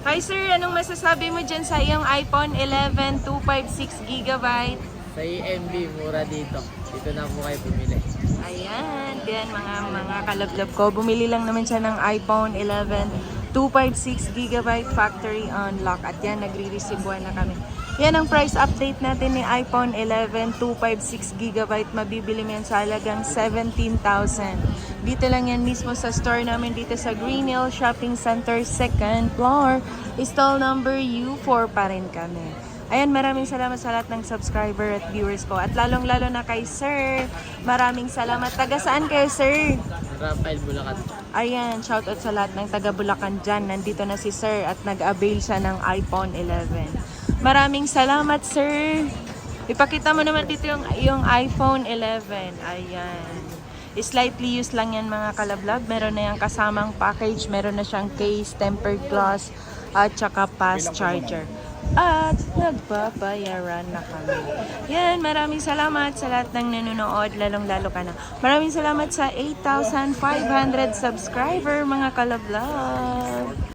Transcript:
Hi sir, anong masasabi mo dyan sa iyong iPhone 11 256GB? Sa EMB, mura dito. Dito na po kayo bumili. Ayan, yan mga mga kalablab ko. Bumili lang naman siya ng iPhone 11 256GB factory unlock at yan, nagre-receive na kami. Yan ang price update natin ni iPhone 11 256GB. Mabibili mo yan sa halagang 17,000. Dito lang yan mismo sa store namin dito sa Green Hill Shopping Center, second floor. Stall number U4 pa rin kami. Ayan, maraming salamat sa lahat ng subscriber at viewers ko. At lalong-lalo na kay Sir. Maraming salamat. Taga saan kayo, Sir? Rafael Bulacan. Ayan, shoutout sa lahat ng taga Bulacan dyan. Nandito na si Sir at nag-avail siya ng iPhone 11. Maraming salamat, Sir. Ipakita mo naman dito yung, yung iPhone 11. Ayan. Slightly used lang yan mga kalablog. Meron na yung kasamang package. Meron na siyang case, tempered glass, at saka fast charger. At nagbabayaran na kami. Yan, maraming salamat sa lahat ng nanonood, lalong-lalo ka na. Maraming salamat sa 8,500 subscriber mga kalablog.